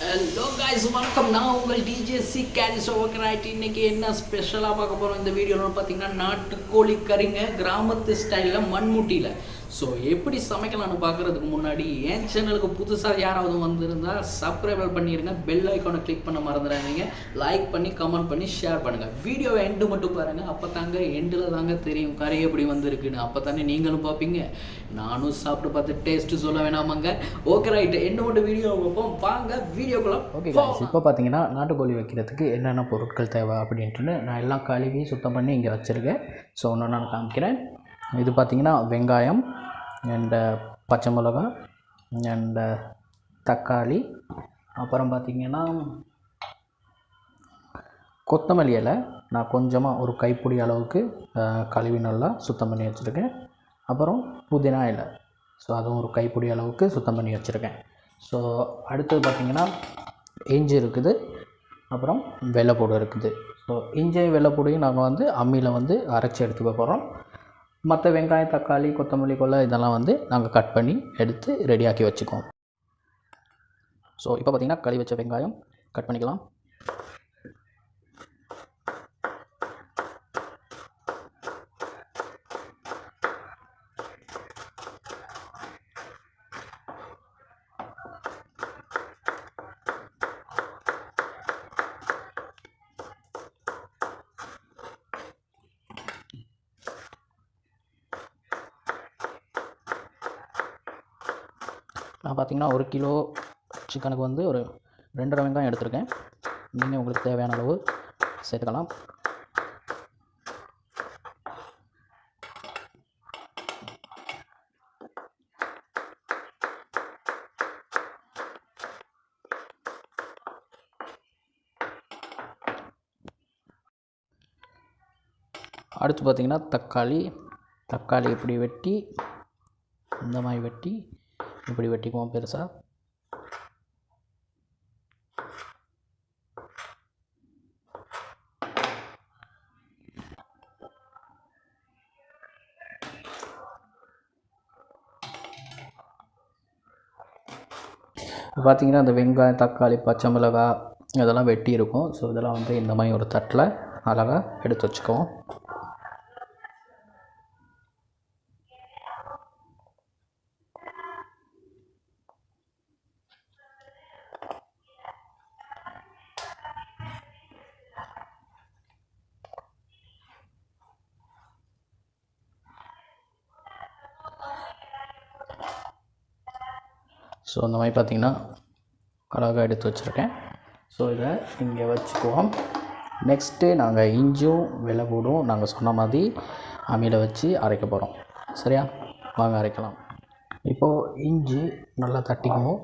Hello guys வணக்கம் நான் உங்கள் டிஜேசி கேரிஸ் ஓகராயிட்டு இன்னைக்கு என்ன ஸ்பெஷலாக பார்க்க போகிறோம் இந்த வீடியோவில் பார்த்தீங்கன்னா நாட்டுக்கோழி கறிங்க கிராமத்து ஸ்டைலில் மண்முட்டியில். ஸோ எப்படி சமைக்கலாம்னு பார்க்குறதுக்கு முன்னாடி என் சேனலுக்கு புதுசாக யாராவது வந்திருந்தால் சப்ஸ்கிரைபர் பண்ணிடுங்க பெல் ஐக்கானை கிளிக் பண்ண மறந்துடாதீங்க. லைக் பண்ணி கமெண்ட் பண்ணி ஷேர் பண்ணுங்கள் வீடியோவை எண்டு மட்டும் பாருங்கள் அப்போ தாங்க எண்டில் தாங்க தெரியும் கறி எப்படி வந்திருக்குன்னு. அப்போ தானே நீங்களும் பார்ப்பீங்க. நானும் சாப்பிட்டு பார்த்து டேஸ்ட்டு சொல்ல வேணாமாங்க. ஓகே ரைட்டு எண்டு மட்டும் வீடியோ பார்ப்போம். வாங்க வீடியோக்குள்ள ஓகே இப்போ பார்த்தீங்கன்னா நாட்டுக்கோழி வைக்கிறதுக்கு என்னென்ன பொருட்கள் தேவை அப்படின்ட்டு நான் எல்லாம் கழுவி சுத்தம் பண்ணி இங்கே வச்சுருக்கேன். ஸோ ஒன்று நான் காமிக்கிறேன். இது பார்த்தீங்கன்னா வெங்காயம் அண்டு பச்சை மிளகா அண்டு தக்காளி. அப்புறம் பார்த்தீங்கன்னா கொத்தமல்லி இலை. நான் கொஞ்சமாக ஒரு கைப்பிடி அளவுக்கு கழுவி நல்லா சுத்தம் பண்ணி வச்சுருக்கேன். அப்புறம் புதினா இலை. ஸோ அதுவும் ஒரு கைப்பிடி அளவுக்கு சுத்தம் பண்ணி வச்சுருக்கேன். ஸோ அடுத்தது பார்த்திங்கன்னா இஞ்சி இருக்குது. அப்புறம் வெள்ளைப்பூடு இருக்குது. ஸோ இஞ்சியும் வெள்ளைப்பூடையும் நாங்கள் வந்து அம்மியில் வந்து அரைச்சி எடுத்துக்க போகிறோம் மற்ற வெங்காயம் தக்காளி கொத்தமல்லி கொல்லை இதெல்லாம் வந்து நாங்கள் கட் பண்ணி எடுத்து ரெடியாக்கி வச்சுக்குவோம். ஸோ இப்போ பார்த்திங்கன்னா கழுவி வச்ச வெங்காயம் கட் பண்ணிக்கலாம் நான் பார்த்தீங்கன்னா ஒரு கிலோ சிக்கனுக்கு வந்து ஒரு ரெண்டரை வெங்காயம் எடுத்திருக்கேன். நீங்கள் உங்களுக்கு தேவையான அளவு சேர்த்துக்கலாம். அடுத்து பார்த்திங்கன்னா தக்காளி. தக்காளி இப்படி வெட்டி? இந்த மாதிரி வெட்டி இப்படி வெட்டிக்குவோம் பெருசாக பார்த்தீங்கன்னா அந்த வெங்காயம் தக்காளி பச்சை மிளகாய் இதெல்லாம் வெட்டி இருக்கும் ஸோ இதெல்லாம் வந்து இந்த மாதிரி ஒரு தட்டில் அழகாக எடுத்து வச்சுக்குவோம். ஸோ அந்த மாதிரி பார்த்திங்கன்னா அழகாக எடுத்து வச்சுருக்கேன். ஸோ இதை இங்கே வச்சுக்குவோம். நெக்ஸ்ட்டு நாங்கள் இஞ்சும் வெள்ளை பூடும் நாங்கள் சொன்ன மாதிரி அம்மியில் வச்சு அரைக்க போகிறோம். சரியா? வாங்க அரைக்கலாம். இப்போது இஞ்சி நல்லா தட்டிக்குவோம்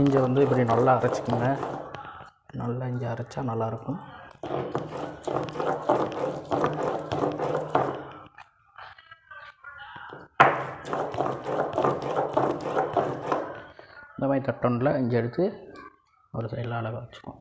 இஞ்சி வந்து இப்படி நல்லா அரைச்சிக்கோங்க. நல்லா இஞ்சி அரைச்சா நல்லாயிருக்கும். இந்த மாதிரி தட்டனில் இஞ்சி எடுத்து ஒரு சைடில் அழகாக வச்சுக்கோம்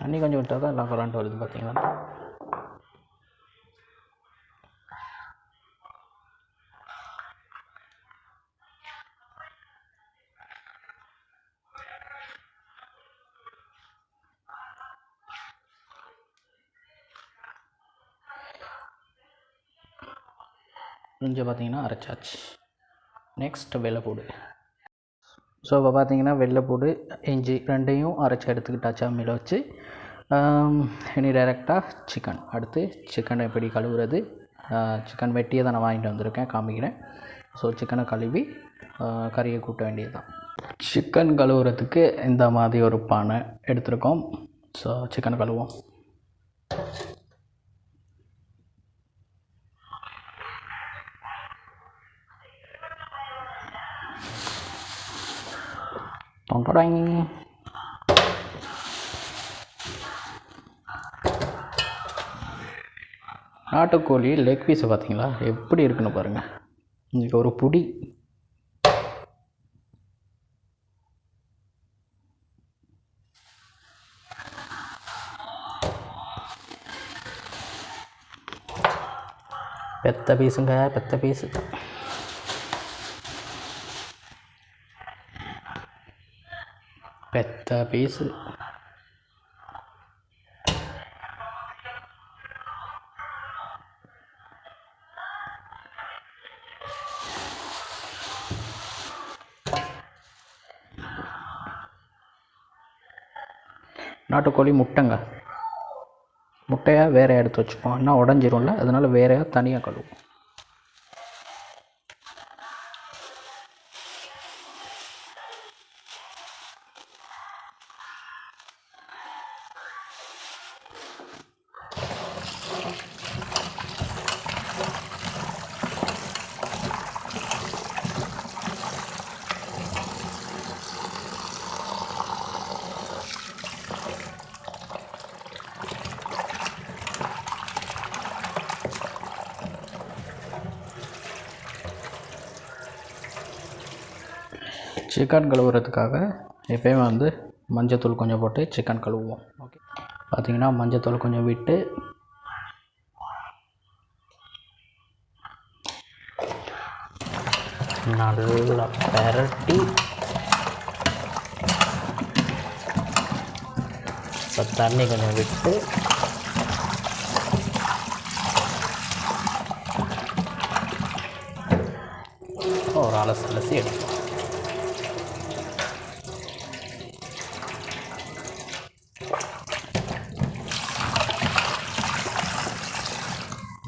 தண்ணி கொஞ்சம் விட்டால் தான் எல்லாம் கரண்ட் வருது பார்த்தீங்களா? கொஞ்சம் பார்த்தீங்கன்னா அரைச்சாச்சு. நெக்ஸ்ட் போடு. ஸோ இப்போ பார்த்தீங்கன்னா வெள்ளைப்பூடு இஞ்சி ரெண்டையும் அரைச்சி எடுத்துக்கிட்டாச்சு அம்மியில் வச்சு இனி டைரெக்டாக சிக்கன் அடுத்து சிக்கனை எப்படி கழுவுறது? சிக்கன் வெட்டியை தான் நான் வாங்கிட்டு வந்திருக்கேன் காமிக்கிறேன். ஸோ சிக்கனை கழுவி கறியை கூட்ட வேண்டியது தான் சிக்கன் கழுவுறதுக்கு இந்த மாதிரி ஒரு பானை எடுத்திருக்கோம். ஸோ சிக்கன் கழுவோம் டொண்டொடாங் நாட்டுக்கோழி லெக் பீஸை பார்த்தீங்களா எப்படி இருக்குன்னு பாருங்கள் இன்றைக்கி ஒரு புடி. பெத்த பீஸுங்க பெத்த பீஸு பெத்த பேசு. நாட்டுக்கோழி முட்டைங்க. முட்டையாக வேறு எடுத்து வச்சுப்போம். என்ன உடஞ்சிரும்ல அதனால் வேறையாக தனியாக கழுவும் சிக்கன் கழுவுறதுக்காக எப்பயுமே வந்து மஞ்சத்தூள் கொஞ்சம் போட்டு சிக்கன் கழுவுவோம். ஓகே பார்த்தீங்கன்னா மஞ்சத்தூள் கொஞ்சம் விட்டு நல்லா பரட்டி இப்போ தண்ணி கொஞ்சம் விட்டு ஒரு அலசி அலசி எடுப்போம்.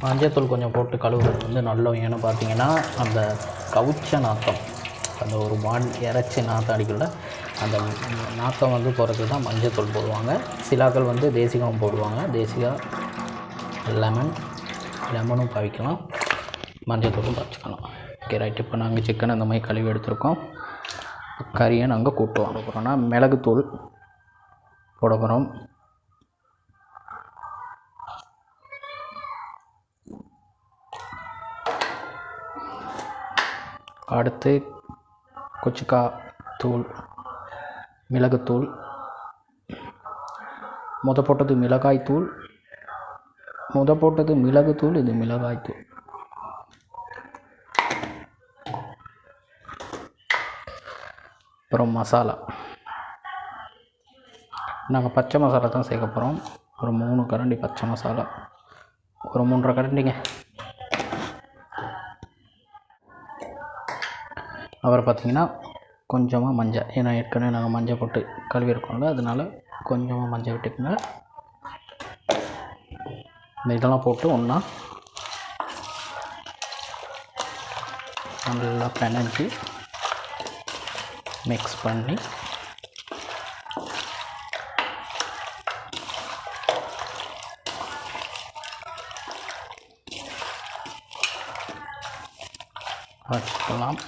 மஞ்சத்தூள் கொஞ்சம் போட்டு கழுவுறது வந்து நல்ல ஏன்னு பார்த்தீங்கன்னா அந்த கவுச்ச நாத்தம் அந்த ஒரு மான் இறைச்சி நாத்தம் அடிக்கல அந்த நாத்தம் வந்து போகிறதுக்கு தான் மஞ்சத்தூள் போடுவாங்க. சிலாக்கள் வந்து தேசிகம் போடுவாங்க. தேசிகா லெமன் லெமனும் பவிக்கலாம். மஞ்சத்தூளும் பாய்ச்சிக்கலாம் ஓகே ரைட். இப்போ நாங்கள் சிக்கன் அந்த மாதிரி கழுவி எடுத்திருக்கோம். கறியை நாங்கள் கூட்டு வாங்க போகிறோம்னா மிளகுத்தூள் போட போகிறோம் அடுத்து கொச்சிக்கா தூள் மிளகுத்தூள். முத போட்டது மிளகாய் தூள் முத போட்டது மிளகுத்தூள் இது மிளகாய் தூள். அப்புறம் மசாலா. நாங்கள் பச்சை மசாலா தான் சேர்க்க போகிறோம் ஒரு மூணு கரண்டி பச்சை மசாலா. ஒரு மூன்றரை கரண்டிங்க. அப்புறம் பார்த்தீங்கன்னா கொஞ்சமாக மஞ்சள். ஏன்னா ஏற்கனவே நாங்கள் மஞ்சள் போட்டு கழுவிருக்கோம்ல அதனால கொஞ்சமாக மஞ்சள் விட்டுக்குங்க. இந்த இதெல்லாம் போட்டு ஒன்றா நல்லா பிணைஞ்சி மிக்ஸ் பண்ணி வச்சுக்கலாம்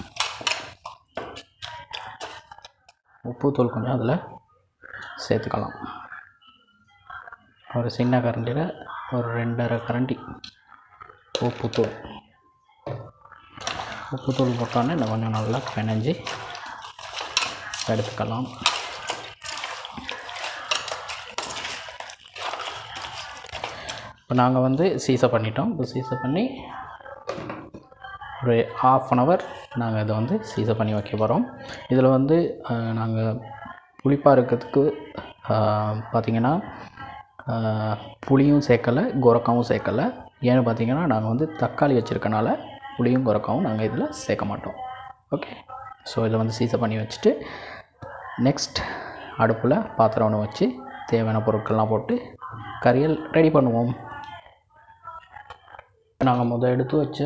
உப்புத்தூள் கொஞ்சம் அதில் சேர்த்துக்கலாம். ஒரு சின்ன கரண்டியில் ஒரு ரெண்டரை கரண்டி உப்புத்தூள் உப்புத்தூள் போட்டோன்னே இன்னும் கொஞ்சம் நல்லா பிணைஞ்சி எடுத்துக்கலாம். இப்போ நாங்கள் வந்து சீசை பண்ணிட்டோம். இப்போ சீசை பண்ணி ஒரு ஆஃப் அன் ஹவர் நாங்கள் இதை வந்து சீசை பண்ணி வைக்க போகிறோம் இதில் வந்து நாங்கள் புளிப்பாக இருக்கிறதுக்கு பார்த்திங்கன்னா புளியும் சேர்க்கலை கொரக்காவும் சேர்க்கலை. ஏன்னு பார்த்தீங்கன்னா நாங்கள் வந்து தக்காளி வச்சுருக்கனால புளியும் கொரக்காவும் நாங்கள் இதில் சேர்க்க மாட்டோம். ஓகே ஸோ இதை வந்து சீசை பண்ணி வச்சுட்டு நெக்ஸ்ட் அடுப்பில் பாத்திரம் ஒன்று வச்சு தேவையான பொருட்கள்லாம் போட்டு கறியல் ரெடி பண்ணுவோம். நாங்கள் முதல் எடுத்து வச்ச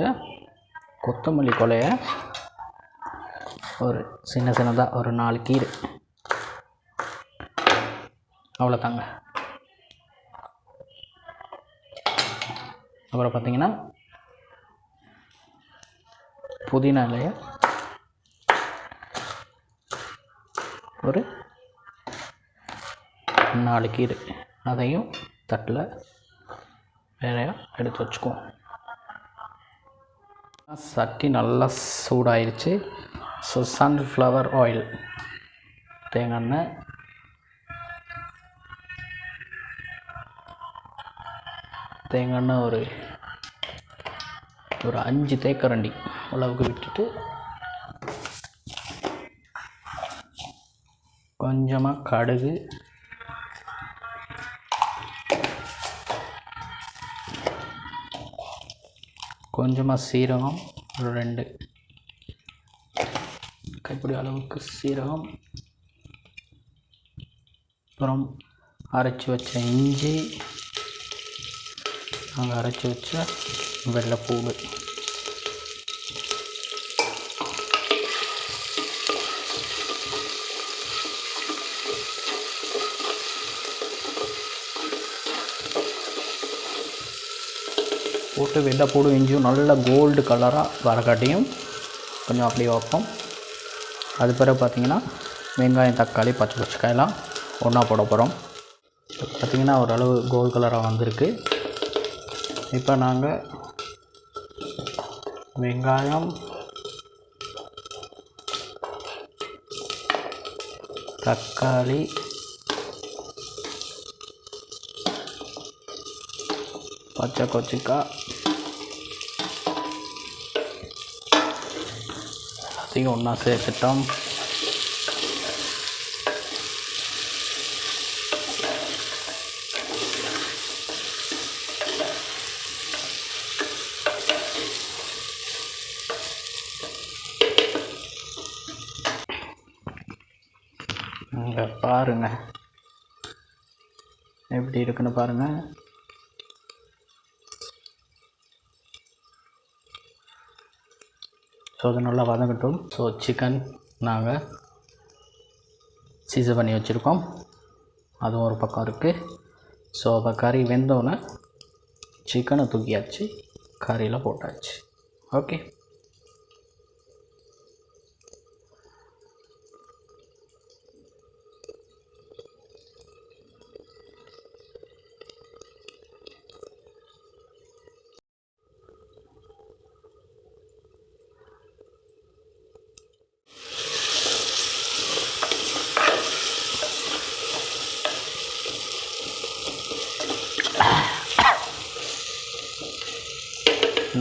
கொத்தமல்லி கொலையை ஒரு சின்ன சின்னதாக ஒரு நாலு கீரை. அவ்வளோதாங்க. அப்புறம் பார்த்தீங்கன்னா புதினா இலையை ஒரு நாலு கீரை. அதையும் தட்டில் வேறையாக எடுத்து வச்சுக்குவோம். சட்டி நல்லா சூடாயிருச்சு. ஸோ சன்ஃப்ளவர் ஆயில் தேங்காய் எண்ணெய். தேங்காய் எண்ணெய் ஒரு ஒரு அஞ்சு தேக்கரண்டி அளவுக்கு விட்டுட்டு கொஞ்சமாக கடுகு கொஞ்சமாக சீரகம் ஒரு ரெண்டு. கைப்பிடி அளவுக்கு சீரகம். அப்புறம் அரைச்சி வச்ச இஞ்சி. நாங்கள் அரைச்சி வச்ச வெள்ளைப்பூடு போட்டு வெள்ளைப்பூடும் இஞ்சியும் நல்ல கோல்டு கலராக வரக்காட்டியும் கொஞ்சம் அப்படியே வைப்போம் அது பிறகு பார்த்திங்கன்னா வெங்காயம் தக்காளி பச்சை பச்சைக்காயெல்லாம் ஒன்றா போட போகிறோம் பார்த்திங்கன்னா ஓரளவு கோல்டு கலராக வந்திருக்கு. இப்போ நாங்கள் வெங்காயம் தக்காளி பச்சை கொச்சிக்காய் எல்லாத்தையும் ஒன்றா சேர்த்துட்டோம். இங்கே பாருங்க. எப்படி இருக்குன்னு பாருங்கள் ஸோ அது நல்லா வதங்கட்டும். ஸோ சிக்கன் நாங்கள் சீசன் பண்ணி வச்சுருக்கோம். அதுவும் ஒரு பக்கம் இருக்குது ஸோ அப்போ கறி வெந்தோடனே சிக்கனை தூக்கியாச்சு. கறியில் போட்டாச்சு. ஓகே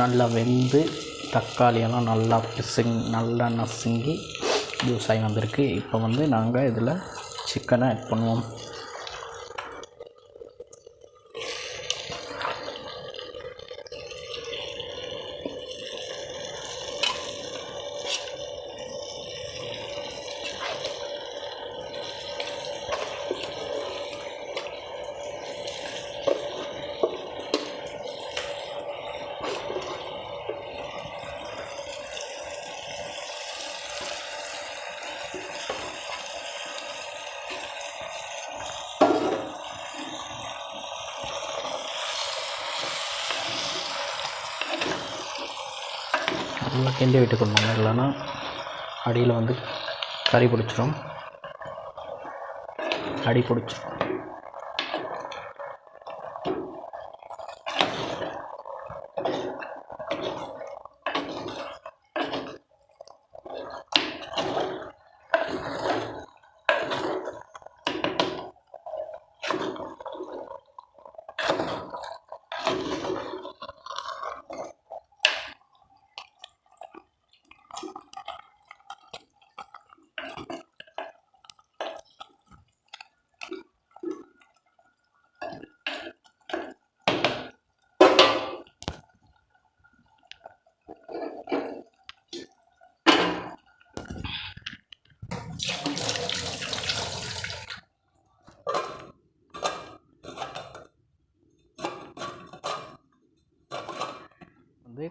நல்லா வெந்து தக்காளியெல்லாம் நல்லா பிசுங் நல்லா நசுங்கி ஜூஸ் ஆகி வந்திருக்கு. இப்போ வந்து நாங்கள் இதில் சிக்கனை ஆட் பண்ணுவோம் நல்லா கிண்டி விட்டுக்கணும் இல்லைன்னா அடியில் வந்து கறி பிடிச்சிரும். அடி பிடிச்சிரும்.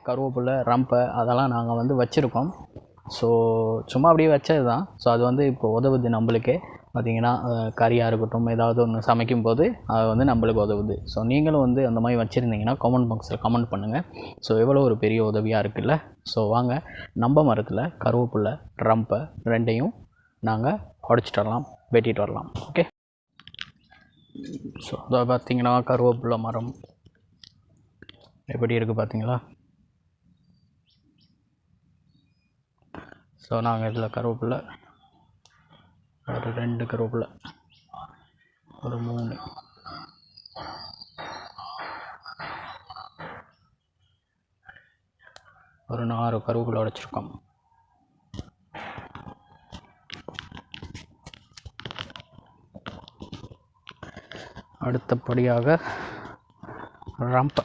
கருவேப்பிலை ரம்பை அதெல்லாம் நாங்கள் வந்து வச்சுருக்கோம். ஸோ சும்மா அப்படியே வச்சது தான் ஸோ அது வந்து இப்போ உதவுது நம்மளுக்கே. பார்த்தீங்கன்னா கறியாக இருக்கட்டும் ஏதாவது ஒன்று சமைக்கும் போது அது வந்து நம்மளுக்கு உதவுது. ஸோ நீங்களும் வந்து அந்த மாதிரி வச்சுருந்தீங்கன்னா கமெண்ட் பாக்ஸில் கமெண்ட் பண்ணுங்கள் ஸோ எவ்வளோ ஒரு பெரிய உதவியாக இருக்குல்ல? ஸோ வாங்க நம்ம மரத்தில் கருவேப்பிலை ரம்பை ரெண்டையும் நாங்கள் உடச்சிட்டு வரலாம் வெட்டிட்டு வரலாம். ஓகே ஸோ அதை பார்த்தீங்கன்னா கருவேப்பிலை மரம் எப்படி இருக்குது பார்த்தீங்களா ஸோ நாங்கள் இதில் கருவேப்பிலை ஒரு ரெண்டு கருவேப்பிலை ஒரு மூணு. ஒரு நாலு கருவேப்பிலை உடைச்சிருக்கோம் அடுத்தபடியாக ரம்பை.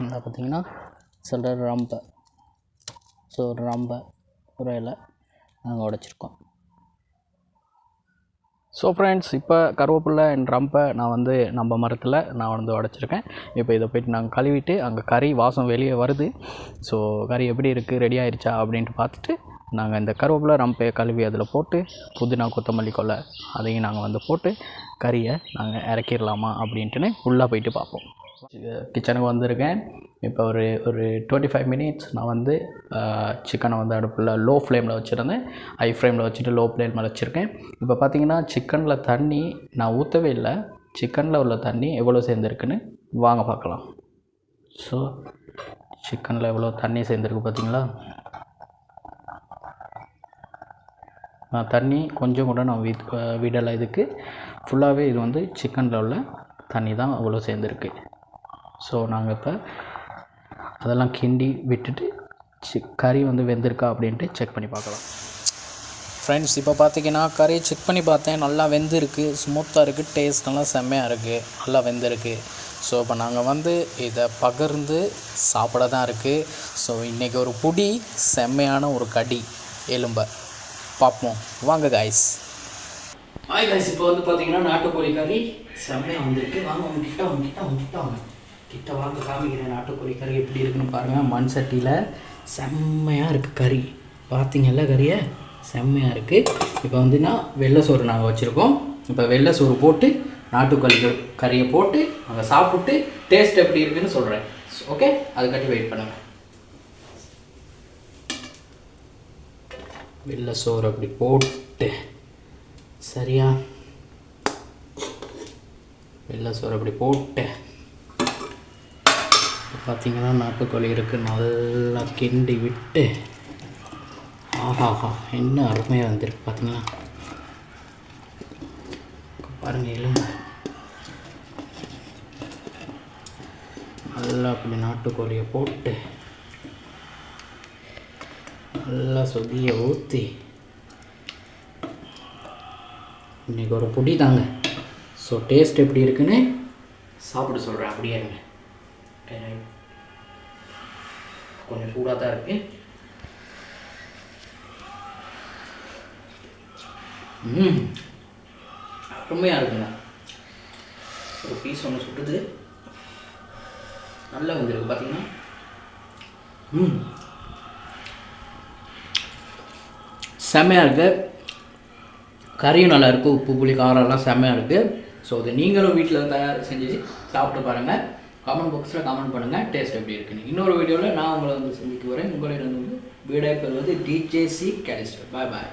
இந்த பார்த்தீங்கன்னா சில ரம்பை. ஸோ ரம்பை. ஒரு நாங்கள் உடைச்சிருக்கோம். ஸோ ஃப்ரெண்ட்ஸ் இப்போ கருவேப்பிலை அண்ட் ரம்பை நான் வந்து நம்ம மரத்தில் நான் வந்து உடச்சிருக்கேன். இப்போ இதை போய்ட்டு நாங்கள் கழுவிட்டு அங்கே கறி வாசம் வெளியே வருது. ஸோ கறி எப்படி இருக்குது ரெடி ஆயிடுச்சா அப்படின்ட்டு பார்த்துட்டு நாங்கள் இந்த கருவேப்பிலை ரம்பையை கழுவி அதில் போட்டு புதினா கொத்தமல்லி கொலை அதையும் நாங்கள் வந்து போட்டு கறியை நாங்கள் இறக்கிடலாமா அப்படின்ட்டுன்னு உள்ளே போயிட்டு பார்ப்போம். கிச்சனுக்கு வந்திருக்கேன். இப்போ ஒரு ஒரு டுவெண்ட்டி ஃபைவ் மினிட்ஸ் நான் வந்து சிக்கனை வந்து அடுப்பில் லோ ஃப்ளேமில் வச்சுருந்தேன். ஹை ஃப்ளேமில் வச்சுட்டு லோ ஃப்ளேமில் வச்சுருக்கேன். இப்போ பார்த்தீங்கன்னா சிக்கனில் தண்ணி நான் ஊற்றவே இல்லை. சிக்கனில் உள்ள தண்ணி எவ்வளோ சேர்ந்துருக்குன்னு வாங்க பார்க்கலாம் ஸோ சிக்கனில் எவ்வளோ தண்ணி சேர்ந்துருக்கு பார்த்தீங்களா நான் தண்ணி கொஞ்சம் கூட நான் வித் விடலை இதுக்கு. ஃபுல்லாகவே இது வந்து சிக்கனில் உள்ள தண்ணி தான் அவ்வளோ சேர்ந்துருக்கு. ஸோ நாங்கள் இப்போ அதெல்லாம் கிண்டி விட்டுட்டு சி கறி வந்து வெந்திருக்கா அப்படின்ட்டு செக் பண்ணி பார்க்கலாம். ஃப்ரெண்ட்ஸ் இப்போ பார்த்தீங்கன்னா கறி செக் பண்ணி பார்த்தேன். நல்லா வெந்திருக்கு. ஸ்மூத்தாக இருக்குது டேஸ்ட் நல்லா செம்மையாக இருக்குது நல்லா வெந்திருக்கு. ஸோ இப்போ நாங்கள் வந்து இதை பகிர்ந்து சாப்பிட தான் இருக்குது ஸோ இன்றைக்கி ஒரு புடி செம்மையான ஒரு கடி. எலும்பை. பார்ப்போம். வாங்க காய்ஸ் ஹாய் guys. இப்போ வந்து பார்த்தீங்கன்னா நாட்டுக்கோழி கறி செம்மையாக வந்திருக்கு. வாங்க உங்க கிட்ட வாங்க கிட்ட வாங்க. கிட்ட வாங்க காமிக்கிறேன் நாட்டுக்கோழி கறி எப்படி இருக்குன்னு பாருங்கள் மண் சட்டியில் செம்மையாக இருக்குது கறி. பார்த்தீங்கல்ல கறியை? செம்மையாக இருக்குது இப்போ வந்துன்னா வெள்ளை சோறு நாங்கள் வச்சுருக்கோம். இப்போ வெள்ளை சோறு போட்டு நாட்டுக்கோழி கறியை போட்டு நாங்கள் சாப்பிட்டு டேஸ்ட் எப்படி இருக்குன்னு சொல்கிறேன் ஓகே அதுக்காட்டி வெயிட் பண்ணுங்கள் வெள்ளை சோறு அப்படி போட்டு. சரியா? வெள்ளை சோறு அப்படி போட்டேன் பார்த்தீங்கன்னா நாட்டுக்கோழி இருக்குது நல்லா கிண்டி விட்டு ஆஹாஹா என்ன அருமையாக வந்திருக்கு பார்த்தீங்களா பாருங்கள் எலும்பு நல்லா அப்படி நாட்டுக்கோழியை போட்டு நல்லா சொதியை ஊற்றி இன்னைக்கு ஒரு புடி தாங்க ஸோ டேஸ்ட் எப்படி இருக்குன்னு சாப்பிட சொல்கிறேன் அப்படியே இருங்க. கொஞ்சம் சூடாக தான் இருக்கு. ம். அருமையாக இருக்குங்க. ஒரு பீஸ் ஒன்று சுட்டுது. நல்லா வந்துருக்கு பார்த்தீங்கன்னா ம். செம்மையாக இருக்குது கறியும் நல்லா இருக்குது உப்பு புளி காரம் எல்லாம் செம்மையாக இருக்குது ஸோ இது நீங்களும் வீட்டில் தயார் செஞ்சு சாப்பிட்டு பாருங்கள் கமெண்ட் பாக்ஸில் கமெண்ட் பண்ணுங்கள் டேஸ்ட் எப்படி இருக்குன்னு. இன்னொரு வீடியோவில் நான் உங்களை வந்து சந்திக்க வரேன் உங்களிடம் வந்து வீடை பெறுவது டிஜேசி கேலிஸ்டர் பாய் பாய்